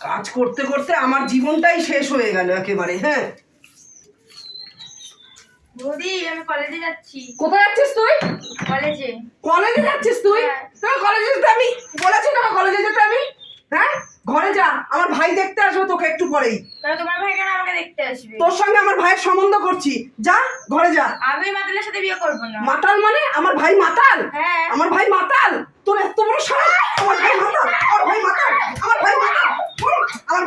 কাজ করতে করতে আমার জীবনটাই শেষ হয়ে গেল একেবারে হ্যাঁ। বৌদি আমি কলেজে যাচ্ছি। কোথায় যাচ্ছিস তুই? কলেজে কলেজে যাচ্ছিস তুই? হ্যাঁ। কলেজে যেতে আমি? বলেছি না কলেজে যেতে আমি? হ্যাঁ? ঘরে যা আমার ভাই দেখতে আসবে তোকে একটু পরেই। তাহলে তোমার ভাই কেন আমাকে দেখতে আসবে? তোর সঙ্গে আমার ভাইয়ের সম্বন্ধ করছি। যা ঘরে যা। আমি মাতালের সাথে বিয়ে করব না। মাতাল মানে? আমার ভাই মাতাল? হ্যাঁ। আমার ভাই মাতাল? তোর এত বড় সাহস? আমার ভাই মাতাল আমার ভাই মাতাল আমার ভাই মাতাল হুম, আমার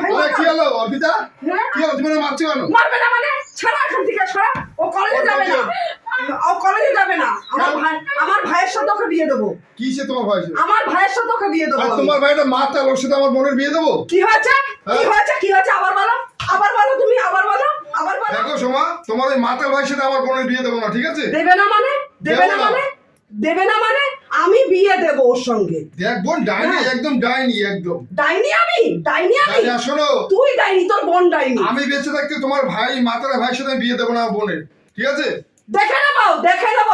হলো অর্পিতা? হ্যাঁ? কি হলো তুমি মারছো কেন? মারবে না মানে? ছাড়া এখান থেকে ছাড়া। ও কলেজে যাবে না। ও কলেজে যাবে না। আমার ভাই আমার ভাইয়ের সাথে ওকে বিয়ে দেবো। কি সে তোমার ভাই আমার ভাইয়ের সাথে ওকে বিয়ে দেবো তোমার ভাইটা মাতাল ওর সাথে আমার বোনের বিয়ে দেবো? কি হয়েছে? কি হ্যাঁ? হয়েছে? কি হয়েছে? আবার বলো। আবার বলো তুমি আবার বলো। আবার বলো। দেখো সোমা তোমার ওই মাতাল ভাইয়ের সাথে আমার বোনের বিয়ে দেবো না ঠিক আছে? দেবে না মানে? দেবে না। মানে? দেবে না মানে? আমি বিয়ে দেব ওর সঙ্গে। দেখ বোন ডাইনি হ্যাঁ। একদম ডাইনি একদম। ডাইনি আমি ডাইনি আমি। শোনো। তুই ডাইনি তোর বোন ডাইনি। আমি বেঁচে থাকতে তোমার ভাই মাতাল ভাইয়ের সাথে বিয়ে দেবো না বোনের ঠিক আছে? দেখে নেব দেখে নেব।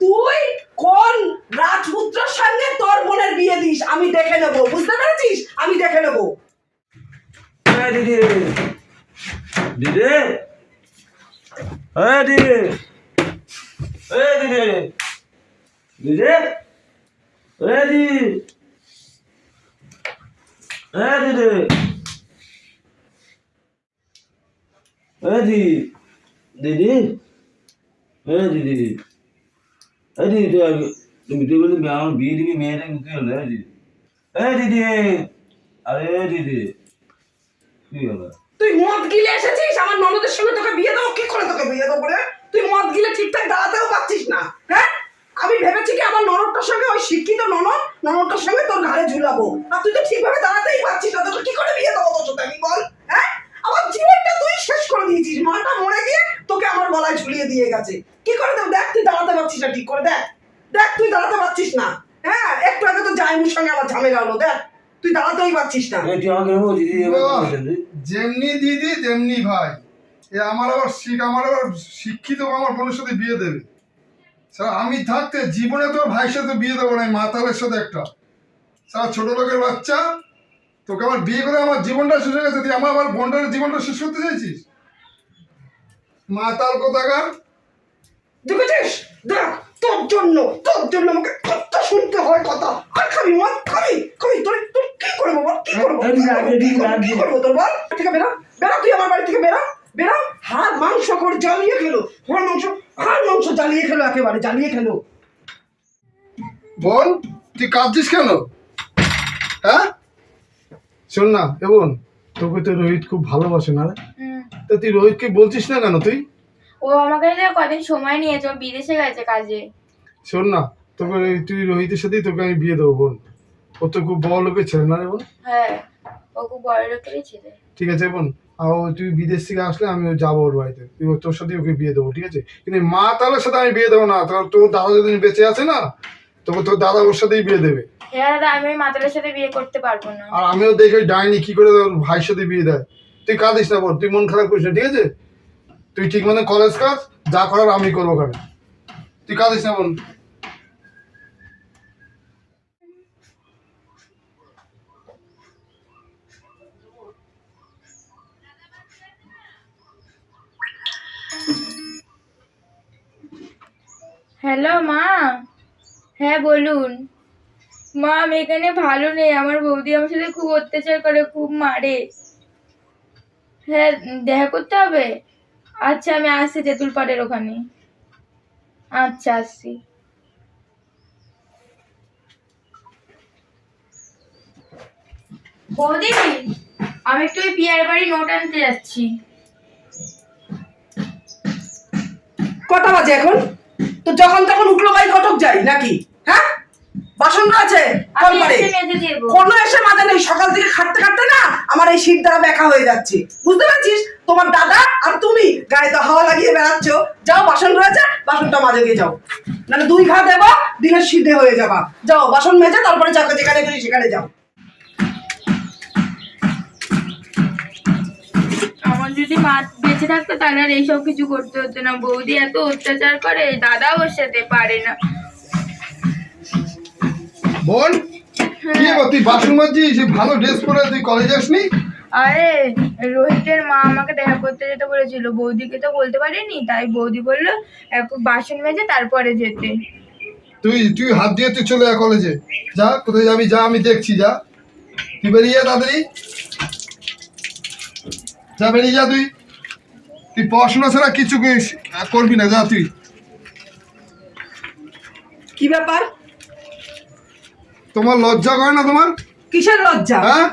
তুই কোন রাজপুত্রের সঙ্গে তোর বোনের বিয়ে দিস আমি দেখে নেব। বুঝতে পেরেছিস? আমি দেখে নেব। এই দিদি। দিদি। এই দিদি। এই দিদি। দিদি। দিদি এই দিদি এই দিদি এই দিদি দিদি তুই আগে- তুমি তুই বলি আমার বিয়ে দিবি, মেয়েটা কি হলো? দিদি এই দিদি আরে দিদি কি হলো? তুই মদ গিলে এসেছিস? আমার ননদের সঙ্গে তোকে বিয়ে দেবো? কি করে তোকে বিয়ে দেবো রে? তুই মদ গিলে ঠিকঠাক দাঁড়াতেও পারছিস না হ্যাঁ? আমি ভেবেছি কি আমার ননদটার সঙ্গে ওই শিক্ষিত ননদ ননদটার সঙ্গে তোর ঘাড়ে ঝুলাবো। আর তুই তো ঠিকভাবে দাঁড়াতেই পারছিস না তোকে কি করে বিয়ে দেবো তোর সাথে আমি বল হ্যাঁ? আমার জীবনটা তুই শেষ করে দিয়েছিস মাটা মরে গিয়ে তোকে আমার গলায় ঝুলিয়ে দিয়ে গেছে। কি করে দেবো? দেখ তুই দাঁড়াতে পারছিস না ঠিক করে দেখ। দেখ তুই দাঁড়াতে পারছিস না হ্যাঁ? একটু আগে তো জাইমুর সঙ্গে আমার ঝামেলা হলো দেখ। তুই দাঁড়াতেই পারছিস না? যেমনি দিদি তেমনি ভাই। এ আমার আবার শিখ আমার আবার শিক্ষিত আমার বোনের সাথে বিয়ে দেবে। স্যার আমি থাকতে জীবনে তোর ভাইয়ের সাথে বিয়ে দেবো না মাতালের সাথে একটা। স্যার ছোট লোকের বাচ্চা তোকে আমার বিয়ে করে আমার জীবনটা শেষ হয়ে গেছে তুই আমার আমার বোনটার জীবনটা শেষ করতে চাইছিস? মাতাল কোথাকার? দেখেছিস দেখ তোর জন্য তোর জন্য আমাকে কত শুনতে হয় কথা। আর খাবি মদ খাবি? খাবি? তোর তোর কি করব বল? কি করব? কি করব? তোর বল? থেকে বেরো বেরো তুই আমার বাড়ি থেকে বেরো বেরো। হাড় মাংস করে জ্বালিয়ে খেলো হাড় মাংস জ্বালিয়ে খেলো একেবারে জ্বালিয়ে খেলো। বোন তুই কাঁদছিস কেন? হ্যাঁ? শোন না এ বোন তোকে তো রোহিত খুব ভালোবাসে না। তা তুই রোহিতকে বলছিস না কেন তুই? ও আমাকে কদিন সময় নিয়েছে ও বিদেশে গেছে কাজে। শোন না তোকে তুই রোহিতের সাথেই তোকে আমি বিয়ে দেবো বোন। ও তো খুব বড় লোকের ছেলে না রে বোন? হ্যাঁ ও খুব বড় লোকেরই ছেলে। ঠিক আছে বোন ও তুই বিদেশ থেকে আসলে আমি যাব ওর বাড়িতে। তুই তোর সাথে ওকে বিয়ে দেবো ঠিক আছে? কিন্তু মা তালের সাথে আমি বিয়ে দেবো না। তোর তোর দাদা যদি বেঁচে আছে না তোকে তোর দাদা ওর সাথেই বিয়ে দেবে। হ্যাঁ দাদা আমি মাতালের সাথে বিয়ে করতে পারব না। আর আমিও দেখি ডাইনি কি করে ওর ভাইয়ের সাথে বিয়ে দেয়। তুই কাঁদিস না বোন তুই মন খারাপ করিস না ঠিক আছে? তুই ঠিক মতো কলেজ কাজ যা করার আমি করব ওখানে। তুই কাঁদিস না বোন হ্যালো মা। হ্যাঁ বলুন। মা, আমি এখানে ভালো নেই। আমার বৌদি আমার সাথে খুব অত্যাচার করে, খুব মারে। হ্যাঁ দেখা করতে হবে? আচ্ছা আমি আসছি তেঁতুল পাড়ের ওখানে। আচ্ছা আসছি। বৌদি, আমি একটু ওই পিয়ার বাড়ি নোট আনতে যাচ্ছি। কটা বাজে এখন? তো যখন তখন উঠল বাই ঘটক যাই নাকি? হ্যাঁ? বাসন আছে কলপারে কোনো এসে মাঝে নেই সকাল থেকে খাটতে খাটতে না আমার এই শীত দ্বারা ব্যাকা হয়ে যাচ্ছে। বুঝতে পারছিস? তোমার দাদা আর তুমি গায়ে তো হাওয়া লাগিয়ে বেড়াচ্ছ। যাও বাসন রয়েছে বাসনটা মাঝে গিয়ে যাও। নাহলে দুই ঘা দেবো দিনের সিদ্ধে হয়ে যাবা। যাও বাসন মেজে তারপরে যাকে যেখানে গেলি সেখানে যাও। যদি মা বেঁচে থাকতো তাহলে আর এইসব কিছু করতে হতো না। বৌদি এত অত্যাচার করে দাদা ওর সাথে পারে না। বোন কি তুই বাসন মাজছিস ভালো ড্রেস পরে তুই কলেজে আসনি? আরে রোহিতের মা আমাকে দেখা করতে যেতে বলেছিল। বৌদিকে তো বলতে পারিনি তাই বৌদি বলল এখন বাসন মেজে তারপরে যেতে। তুই তুই হাত দিয়ে তুই চলে যা কলেজে যা কোথায় যাবি? যা আমি দেখছি যা। তুই বেরিয়ে তাড়াতাড়ি। যা বেরিয়ে যা তুই। তুই পড়াশোনা ছাড়া কিছু করবি না যা তুই। কি ব্যাপার? তোমার লজ্জা করে না তোমার? কিসের লজ্জা? হ্যাঁ?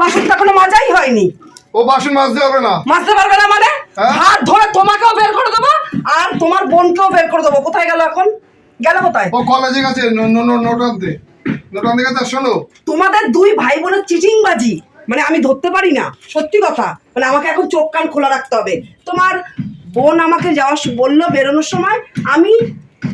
বাসনটা কোনো মজাই হয়নি। ও বাসন মাজতে হবে না। মাজতে পারবে না মানে? হ্যাঁ? হাত ধরে তোমাকেও বের করে দেবো আর তোমার বোনকেও বের করে দেবো। কোথায় গেল এখন? গেল কোথায়? ও কলেজে গেছে নোটান দে নোটান দিকে তা শোনো। তোমাদের দুই ভাই বোনের চিচিংবাজি মানে আমি ধরতে পারি না, সত্যি কথা। মানে আমাকে এখন চোখ কান খোলা রাখতে হবে। তোমার বোন আমাকে যাওয়া বলল বেরোনোর সময়, আমি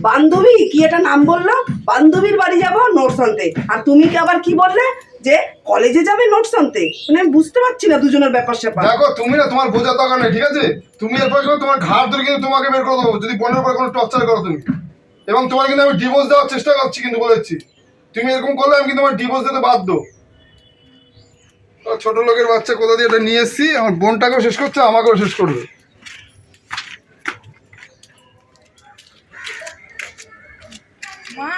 বান্ধবী, কি এটা নাম বলল? বান্ধবীর বাড়ি যাব নোটস আনতে আর তুমি কি আবার কি বললে? যে কলেজে যাবে নোটস আনতে মানে আমি বুঝতে পারছি না দুজনের ব্যাপার স্যাপার। দেখো, তুমি না তোমার বোঝার দরকার নেই, ঠিক আছে? তুমি এরপর কিন্তু তোমার ঘাড় ধরে কিন্তু তোমাকে বের করে দেবো, যদি বোনের উপর কোনো টর্চার করো তুমি। এবং তোমার কিন্তু আমি ডিভোর্স দেওয়ার চেষ্টা করছি কিন্তু বলেছি তুমি এরকম করলে আমি কিন্তু আমার ডিভোর্স দিতে বাধ্য। ছোট লোকের বাচ্চা কোথা দিয়ে এটা নিয়ে এসেছি? আমার বোনটাকেও শেষ করছে আমাকেও শেষ করবে। মা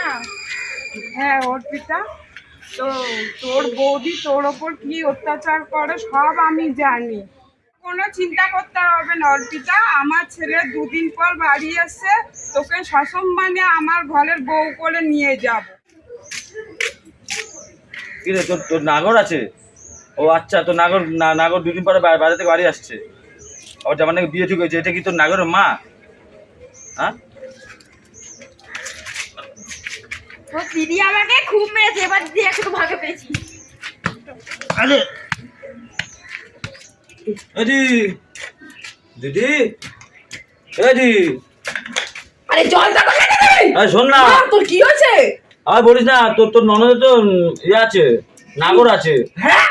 হ্যাঁ অর্পিতা তো তোর বৌদি তোর ওপর কি অত্যাচার করে সব আমি জানি। কোনো চিন্তা করতে হবে না অর্পিতা আমার ছেলে দুদিন পর বাড়ি এসে তোকে সসম্মানে আমার ঘরের বউ করে নিয়ে যাব। তোর তোর নাগর আছে? ও আচ্ছা তোর নাগর নাগর দুদিন পরে বা- বাড়ি থেকে বাড়ি আসছে। আবার যেমন নাকি বিয়ে ঠিক হয়েছে এটা কি তোর নাগরের মা? হ্যাঁ? ও দিদি আমাকে খুব মেরেছে এবার দিদি একটু ভাগে পেয়েছি। আরে। দিদি আরে জলটা তো দেবে আরে শোন না। তোর কি হয়েছে? আর বলিস না তোর তোর ননদে তো ইয়ে আছে নাগর আছে। হ্যাঁ?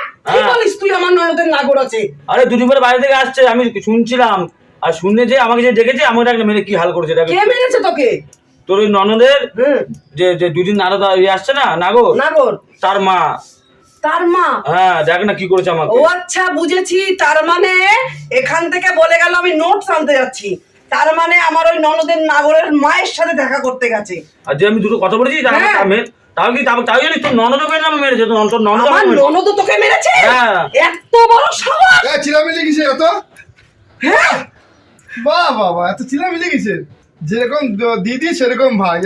আমার ননদের নাগর আছে। আরে দুদিন পরে বাড়ি থেকে আসছে আমি শুনছিলাম। আর শুনে যে আমাকে যে ডেকেছে আমাকে একটা মেরে কি হাল করেছে কে মেরেছে তোকে? তোর ওই ননদের যে যে দুদিন নারদ ইয়ে আসছে না নাগর? নাগর। তার মা। তার মা? হ্যাঁ দেখ না কি করেছে আমাকে। ও আচ্ছা বুঝেছি। তার মানে এখান থেকে বলে গেল আমি নোট আনতে যাচ্ছি। তার মানে আমার ওই ননদের নাগরের মায়ের সাথে দেখা করতে গেছে। আর যে আমি দুটো কথা বলেছি তার তাও কি জানিস তোর ননদ মেয়ের নামে মেরেছে তোর ননদ আমার ননদ তোকে মেরেছে? হ্যাঁ। এত বড় সাহস! এ চিলামিলি কিসে এত? হ্যাঁ? বাহ বাহ বাহ এত চিলামিলি কিসে? যেরকম দিদি সেরকম ভাই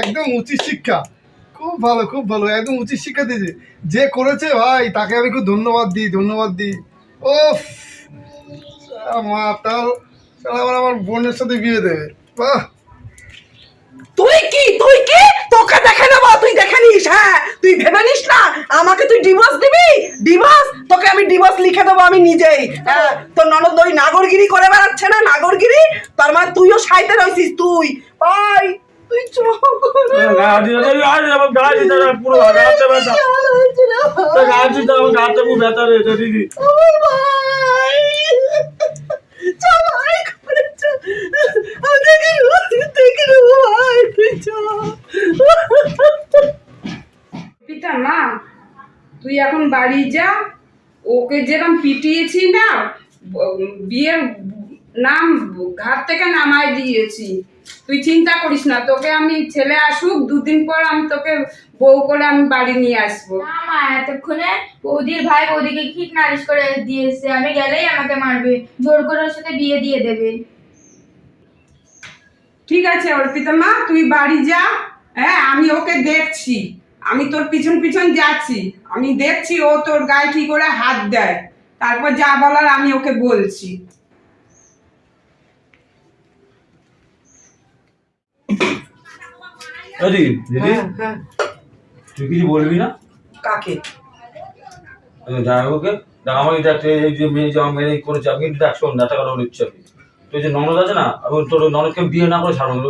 একদম উচিত শিক্ষা। খুব ভালো খুব ভালো একদম উচিত শিক্ষা দিয়েছে। যে করেছে ভাই তাকে আমি খুব ধন্যবাদ দিই ধন্যবাদ দিই। ও মা তার আবার আমার বোনের সাথে বিয়ে দেবে। বাহ। তুই কি তুই কি? তোকে দেখে নেব তুই দেখে নিস হ্যাঁ? তুই ভেবে নিস না? আমাকে তুই ডিভোর্স দিবি? ডিভোর্স তোকে আমি ডিভোর্স লিখে দেবো আমি নিজেই। হ্যাঁ তোর ননদ ওই নাগরগিরি করে বেড়াচ্ছে না নাগরগিরি? তার মানে তুইও সাইতে রয়েছিস তুই। ভাই তুই চোখ পুরো দিদি ভাই চল ভাই ঘরে চল। আমি দেখে নেব, দেখে নেব ভাই তুই চল। পিতা মা তুই এখন বাড়ি যা। ওকে যেরকম পিটিয়েছি না বিয়ের নাম ঘাট থেকে নামাই দিয়েছি। তুই চিন্তা করিস না তোকে আমি ছেলে আসুক দুদিন পর আমি তোকে বউ করে আমি বাড়ি নিয়ে আসব। না মা এতক্ষণে বৌদির ভাই বৌদিকে ঠিক নালিশ করে দিয়ে এসছে আমি গেলেই আমাকে মারবে। জোর করে ওর সাথে বিয়ে দিয়ে দেবে। ঠিক আছে অর্পিতা মা তুই বাড়ি যা। হ্যাঁ আমি ওকে দেখছি। আমি তোর পিছন পিছন যাচ্ছি। আমি দেখছি ও তোর গায়ে কি করে হাত দেয়। তারপর যা বলার আমি ওকে বলছি। হ্যাঁ, হ্যাঁ। তুই কিছু বলবি না? কাকে? দেখ আমার এটা যে মেয়ে যে মেয়ে করেছে আমি কিন্তু দেখ শোন দেখা করার ইচ্ছে আমি তুই যে ননদ আছে না আমি তোর ননদকে বিয়ে না করে ছাড়বো।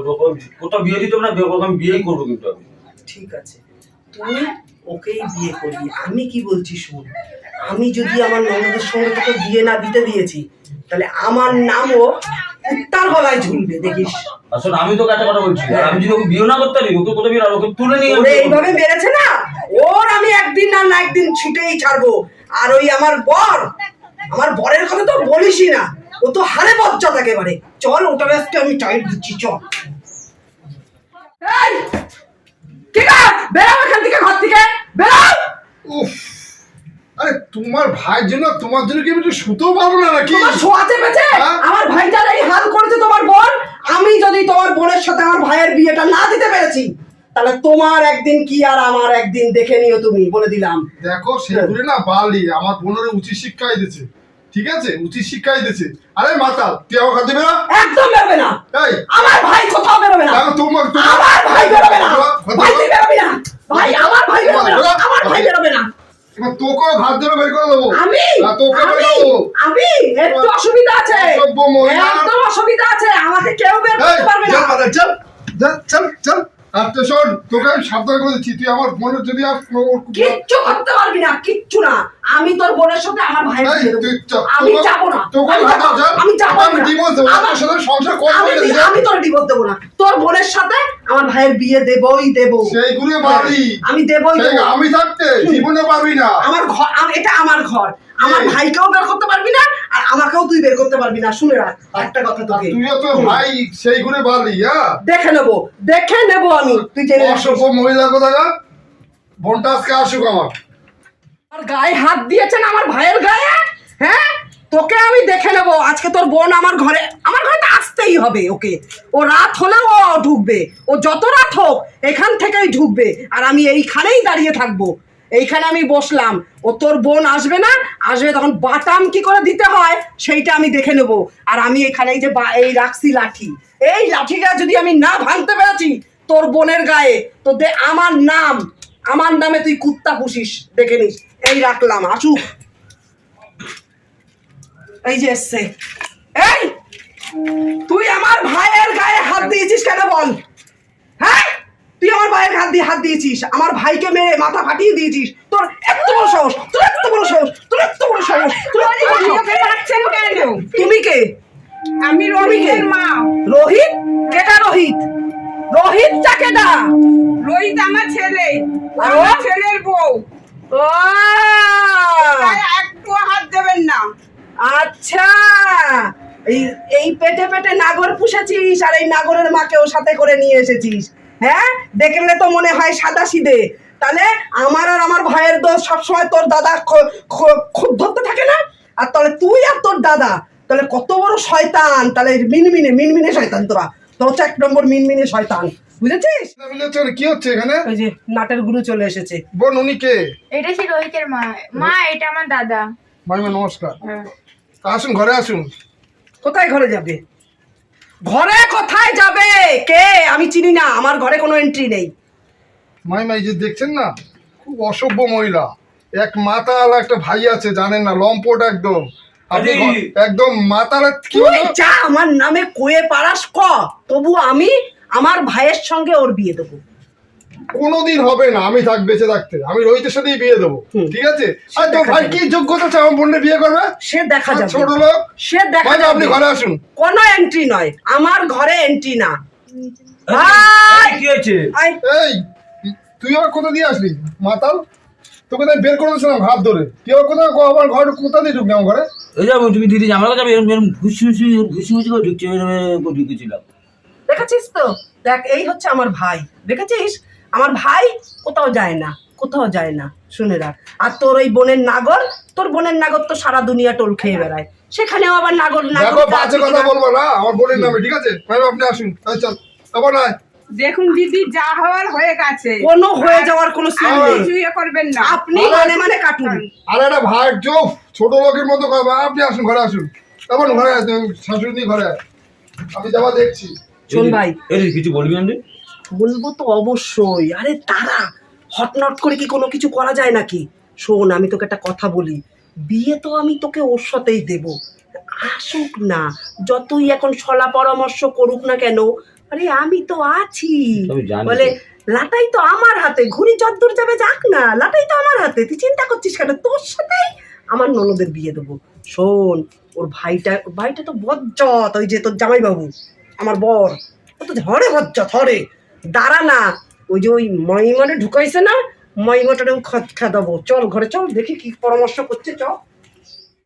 কোথাও বিয়ে দিতে না বিয়ে করব আমি বিয়েই করব কিন্তু আমি। ঠিক আছে। তুই ওকেই বিয়ে করবি। আমি কি বলছি শোন? আমি যদি আমার ননদের সঙ্গে তোকে বিয়ে না দিতে দিয়েছি তাহলে আমার নামও উত্তার গলায় ঝুলবে দেখিস। আসলে আমি তোকে একটা কথা বলছি আমি যদি ওকে বিয়ে না করতে পারি ওকে কোথাও বিয়ে ওকে তুলে নিয়ে ওরে। এইভাবে মেরেছে না? ওর আমি একদিন না না একদিন ছুটেই ছাড়বো। আর ওই আমার বর আমার বরের কথা তো বলিসই না। ও তো হারে বজ্জা একেবারে। চল ওটা আজকে আমি টাইট দিচ্ছি চল। এই! ঠিক আছে বেরাও এখান থেকে ঘর থেকে। বেরাও! উফ। আরে তোমার ভাইয়ের জন্য তোমার জন্য কি আমি শুতেও পারব না নাকি? তোমার শোয়াতে পেছে হ্যাঁ? আমার ভাইটার এই হাল করেছে তোমার বোন আমি যদি তোমার বোনের সাথে আমার ভাইয়ের বিয়েটা না দিতে পেরেছি তাহলে তোমার একদিন কি আর আমার একদিন দেখে নিও তুমি বলে দিলাম। দেখো সেগুলি না বালি আমার বোনের উচিত শিক্ষাই দিয়েছে। ঠিক আছে? উচিত শিক্ষাই দিয়েছে। আরে মাতাল তুই আমার খাতে বেরা একদম বেরোবে না। এই। আমার ভাই কোথাও বেরোবে না। দেখো তোমার আমার ভাই বেরোবে না। ভাই তুই বেরোবি না। ভাই আমার ভাই বেরোবে না। আমার ভাই বেরোবে না। এবার তোকেও ঘাট ধরে বের করে দেবো। আমি? না, তোকে বের আমি? একটু অসুবিধা আছে। একদম অসুবিধা আছে। আমাকে কেউ বের করতে পারবে না। চল চল চল। আর তো শোন তোকে আমি সাবধান করে দিচ্ছি তুই আমার বোনের যদি আর কিচ্ছু করতে পারবি না কিচ্ছু না। আমি তোর বোনের সাথে আমার চল, আমি যাব না। তোকে আমি যাব না। divorce দেবো, আমার- সাথে সংসার করব আমি না। আমি তোর ডিভোর্স দেবো না। তোর বোনের সাথে আমার ভাইয়ের বিয়ে দেবই দেবো। সেইগুলো বাড়ি আমি দেবই আমি থাকতে জীবনে পারবি না। আমার ঘর এটা আমার ঘর। আমার। ভাইকেও বের করতে পারবি না আর আমাকেও তুই বের করতে পারবি না শুনে রাখ। একটা কথা তোকে। তুইও তো ভাই সেই ঘুরে বাড়লি হ্যাঁ? দেখে নেব দেখে নেব আমি। তুই জেনে। অসভ্য মহিলা কোথাকার? বোনটা আজকে আসুক আমার। আমার গায়ে হাত দিয়েছেন আমার ভাইয়ের গায়ে? হ্যাঁ? তোকে আমি দেখে নেব। আজকে তোর বোন আমার ঘরে আমার ঘরে তো আসতেই হবে ওকে। ও রাত হলেও ও ঢুকবে। ও যত রাত হোক এখান থেকেই ঢুকবে। আর আমি এইখানেই দাঁড়িয়ে থাকব। এইখানে আমি বসলাম। ও তোর বোন আসবে না? আসবে তখন বাটাম কি করে দিতে হয়? সেইটা আমি দেখে নেব। আর আমি এখানে এই যে এই রাখছি লাঠি। এই লাঠিটা যদি আমি না ভাঙতে পেরেছি, তোর বোনের গায়ে, তো দে আমার নাম। আমার নামে তুই কুত্তা পুষিস, দেখে নিস। এই রাখলাম, আসুক। এই যে এসছে। এই! তুই আমার ভাইয়ের গায়ে হাত দিয়েছিস কেন বল? ভাইয়ের হাত দিয়ে হাত দিয়েছিস আমার ভাইকে মেরে মাথা ফাটিয়ে দিয়েছিস তোর এত বড় সাহস তোর এত বড় সাহস তোর এত বড় সাহস তুমি কে? আমি রোহিতের মা। রোহিত? কেটা রোহিত? রোহিত কেটা রোহিত আমার ছেলে? আমার ছেলের বউ। ও! একটু হাত দেবেন না। আচ্ছা। এই এই পেটে পেটে নাগর পুষেছিস আর এই নাগরের মাকেও সাথে করে নিয়ে এসেছিস। হ্যাঁ? দেখলে তো মনে হয় সাদা সিদে। তাহলে আমার আর আমার ভাইয়ের দোষ সবসময় তোর দাদা খ- খ- খুব ধরতে থাকে না? আর তাহলে তুই আর তোর দাদা তাহলে কত বড় শয়তান? তাহলে মিনমিনে মিনমিনে শয়তান তোরা। তোর হচ্ছে এক নম্বর মিনমিনে শয়তান। বুঝেছিস? কি হচ্ছে এখানে? ওই যে নাটের গুরু চলে এসেছে। বোন উনি কে? এটা সে রোহিতের মা? মা এটা আমার দাদা। মাইমা নমস্কার। হ্যাঁ। আসুন ঘরে আসুন। কোথায় ঘরে যাবে? ঘরে কোথায় যাবে? কে? আমি চিনি না আমার ঘরে কোনো এন্ট্রি নেই। মাইমাই যে দেখছেন না? খুব অসভ্য মহিলা। এক মাতাল একটা ভাই আছে জানেন না? লম্পট একদম। আপনি আরে! ঘ- একদম মাতাল কি তুই হলো? যা আমার নামে কয়ে পারাস ক? তবু আমি আমার ভাইয়ের সঙ্গে ওর বিয়ে দেবো। কোনোদিন হবে না আমি থাক বেঁচে থাকতে আমি রোহিতের সাথেই বিয়ে দেবো ঠিক আছে? আর তো দেখা ভাই কি যোগ্যতা আছে আমার বোনের বিয়ে করবে? সে দেখা যাবে। ছোট লোক? সে দেখা মাইমা আপনি ঘরে আসুন। কোনো এন্ট্রি নয়। আমার ঘরে এন্ট্রি না। ভাই! কি হয়েছে? এই তুই আবার কোথা দিয়ে আসলি? মাতাল? তোকে তাই বের করে দিয়েছিলাম হাত ধরে। তুই আবার কোথায় আমার ঘরে কোথা দিয়ে ঢুকলি? আমার ঘরে? এই যাব তুমি দিদি আমার কাছে এরকম এরকম ঘুষি ঘুষি ঘুষি ঘুষি করে ঢুকছে ঢুকেছিলাম। দেখেছিস তো? দেখ এই হচ্ছে আমার ভাই। দেখেছিস? আমার ভাই কোথাও যায় না কোথাও যায় না। শুনে রাখ। আর তোর ওই বোনের নাগর তোর বোনের নাগর তো সারা দুনিয়া টোল খেয়ে বেড়ায়। সেখানেও আবার নাগর নাগর বাজে কথা বলব না আমার বোনের নামে ঠিক আছে? আপনি আসুন। চল। দেখুন দিদি যা হওয়ার হয়ে গেছে। কোনো হয়ে যাওয়ার কোনো সিন নেই। কিছু ইয়ে করবেন না। আপনি মানে মানে কাটুন আর একটা ভাই চোখ ছোট লোকের মতো কথা আপনি আসুন ঘরে আসুন। তখন ঘরে তুই শাশুড়ি ঘরে। আমি যাবা দেখছি। শোন ভাই। এই কিছু বলবি না? বলব তো অবশ্যই। আরে তারা হটনট করে কি কোনো কিছু করা যায় নাকি? শোন আমি তোকে একটা কথা বলি। বিয়ে তো আমি তোকে ওর সাথেই দেব। আসুক না যতই এখন সলা পরামর্শ করুক না কেন আরে আমি তো আছি। বলে লাটাই তো আমার হাতে ঘুরি যদ্দূর যাবে যাক না লাটাই তো আমার হাতে। তুই চিন্তা করছিস কেন? তোর সাথেই আমার ননদের বিয়ে দেবো। শোন ওর ভাইটা ওর ভাইটা তো বজ্জত ওই যে তোর জামাইবাবু আমার বর। ও তো ধরে বজ্জত ধরে দাঁড়া না। ওই যে ওই ময়মানে ঢুকাইছে না মহিমাটারেও খত খা দেবো। চল ঘরে চল দেখি কি পরামর্শ করছে চল।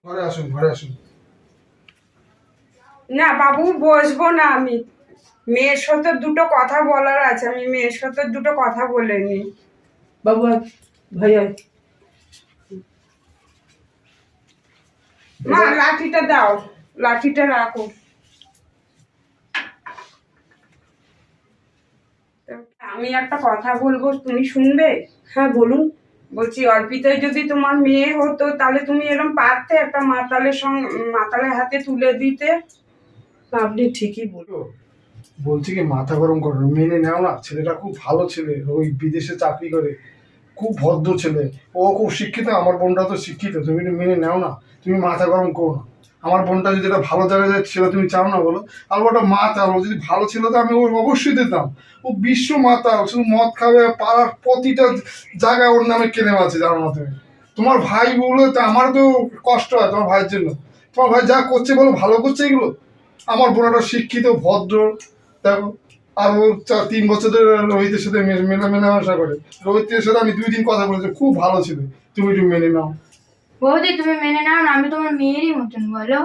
ঘরে আসুন ঘরে আসুন। না বাবু বসবো না আমি। মেয়ের সাথে দুটো কথা বলার আছে আমি মেয়ের সাথে দুটো কথা বলে নি বাবু আয়, ভাই মা লাঠিটা দাও লাঠিটা রাখো। আমি একটা কথা বলব তুমি শুনবে? হ্যাঁ বলুন। বলছি অর্পিতায় যদি তোমার মেয়ে হতো তাহলে তুমি এরকম পারতে একটা মাতালের সঙ্গে মাতালের হাতে তুলে দিতে? আপনি ঠিকই বলুন। বলছি কি মাথা গরম করো মেনে নাও না। ছেলেটা খুব ভালো ছেলে ওই বিদেশে চাকরি করে খুব ভদ্র ছেলে। ও খুব শিক্ষিত আমার বোনটা তো শিক্ষিত তুমি মেনে নাও না। তুমি মাথা গরম করো না। আমার বোনটা যদি একটা ভালো জায়গায় যায়, সেটা তুমি চাও না বলো। আর ওটা মাতাল ও যদি ভালো ছিল, তো আমি ওর অবশ্যই দিতাম। ও বিশ্ব মাতাল শুধু মদ খাবে, পাড়ার প্রতিটা জায়গায় ওর নামে কেনে আছে জানো না তুমি। তোমার ভাই বলে তো আমার তো কষ্ট হয় তোমার ভাইয়ের জন্য। তোমার ভাই যা করছে বলো, ভালো করছে এগুলো। আমার বোনটা শিক্ষিত, ভদ্র, দেখো। আর ও চার তিন বছর ধরে রোহিতের সাথে মে- মেলা, মেলামেশা করে। রোহিতের সাথে আমি দুই দিন কথা বলেছি, খুব ভালো ছিল। তুমি একটু মেনে নাও। বৌদি তুমি মেনে নাও না আমি তোমার মেয়েরই মতন বলো।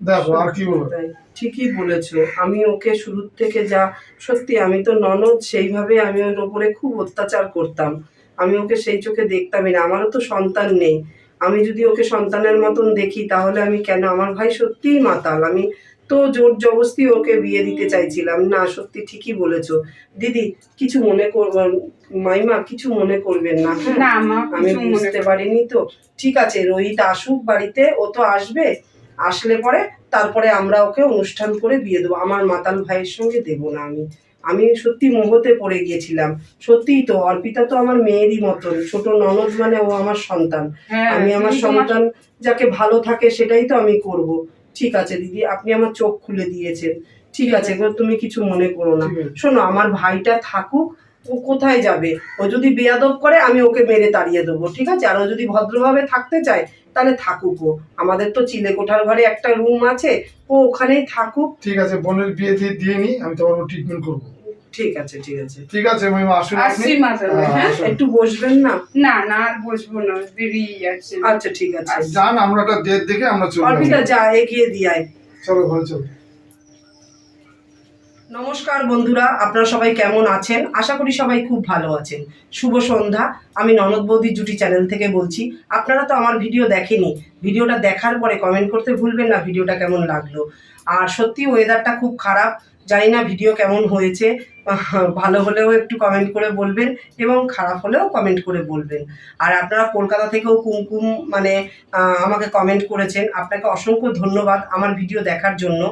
দেখো আর কি বলব ঠিকই বলেছ। আমি ওকে শুরুর থেকে যা সত্যি আমি তো ননদ সেইভাবে আমি ওর ওপরে খুব অত্যাচার করতাম। আমি ওকে সেই চোখে দেখতামই না আমারও তো সন্তান নেই। আমি যদি ওকে সন্তানের মতন দেখি তাহলে আমি কেন? আমার ভাই সত্যিই মাতাল। আমি তো জোর জবস্তি ওকে বিয়ে দিতে চাইছিলাম। না সত্যি ঠিকই বলেছ। দিদি কিছু মনে করবেন মাইমা কিছু মনে করবেন না হ্যাঁ? আমি বুঝতে পারিনি তো। ঠিক আছে রোহিত আসুক বাড়িতে ও তো আসবে। আসলে পরে তারপরে আমরা ওকে অনুষ্ঠান করে বিয়ে দেবো। আমার মাতাল ভাইয়ের সঙ্গে দেবো না আমি। আমি সত্যি মোহতে পড়ে গিয়েছিলাম। সত্যিই তো অর্পিতা তো আমার মেয়েরই মতন। ছোট ননদ মানে ও আমার সন্তান। হ্যাঁ, আমি আমার সন্তান যাকে ভালো থাকে সেটাই তো আমি করব। ঠিক আছে দিদি আপনি আমার চোখ খুলে দিয়েছেন। ঠিক আছে তুমি কিছু মনে করো না। শোনো আমার ভাইটা থাকুক ও কোথায় যাবে? ও যদি বেয়াদব করে আমি ওকে মেরে তাড়িয়ে দেবো ঠিক আছে? আর ও যদি ভদ্রভাবে থাকতে চায় তাহলে থাকুক ও। আমাদের তো চিলে কোঠার ঘরে একটা রুম আছে ও ওখানেই থাকুক। ঠিক আছে বোনের বিয়ে দিয়ে দিয়ে নি আমি তোমার ট্রিটমেন্ট করব। ঠিক আছে ঠিক আছে। ঠিক আছে আসুন আসছি হ্যাঁ, হ্যাঁ? একটু বসবেন না? না না আর বসবো না দেরি আছে। আচ্ছা ঠিক আছে। যান আমরা একটা ডেট দেখে আমরা চলে অর্পিতা যা এগিয়ে দিয়ে আয়। চলো ঘরে চলো। নমস্কার বন্ধুরা আপনারা সবাই কেমন আছেন? আশা করি সবাই খুব ভালো আছেন। শুভ সন্ধ্যা আমি ননদ বৌদি জুটি চ্যানেল থেকে বলছি আপনারা তো আমার ভিডিও দেখেনি। ভিডিওটা দেখার পরে কমেন্ট করতে ভুলবেন না ভিডিওটা কেমন লাগল। আর সত্যি ওয়েদারটা খুব খারাপ জানি না ভিডিও কেমন হয়েছে ভালো হলেও একটু কমেন্ট করে বলবেন এবং খারাপ হলেও কমেন্ট করে বলবেন। আর আপনারা কলকাতা থেকেও কুমকুম মানে আমাকে কমেন্ট করেছেন। আপনাকে অসংখ্য ধন্যবাদ আমার ভিডিও দেখার জন্য।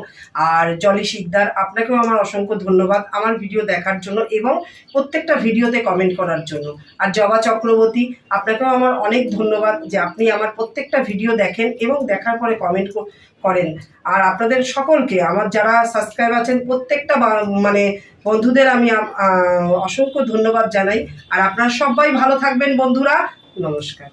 আর জলি শিকদার, আপনাকেও আমার অসংখ্য ধন্যবাদ আমার ভিডিও দেখার জন্য এবং প্রত্যেকটা ভিডিওতে কমেন্ট করার জন্য। আর জবা চক্রবর্তী, আপনাকেও আমার অনেক ধন্যবাদ যে আপনি আমার প্রত্যেকটা ভিডিও দেখেন এবং দেখার পরে কমেন্ট করেন। আর আপনাদের সকলকে, আমার যারা সাবস্ক্রাইব আছেন প্রত্যেকটা মানে বন্ধুদের আমি অসংখ্য ধন্যবাদ জানাই। আর আপনারা সবাই ভালো থাকবেন বন্ধুরা। নমস্কার।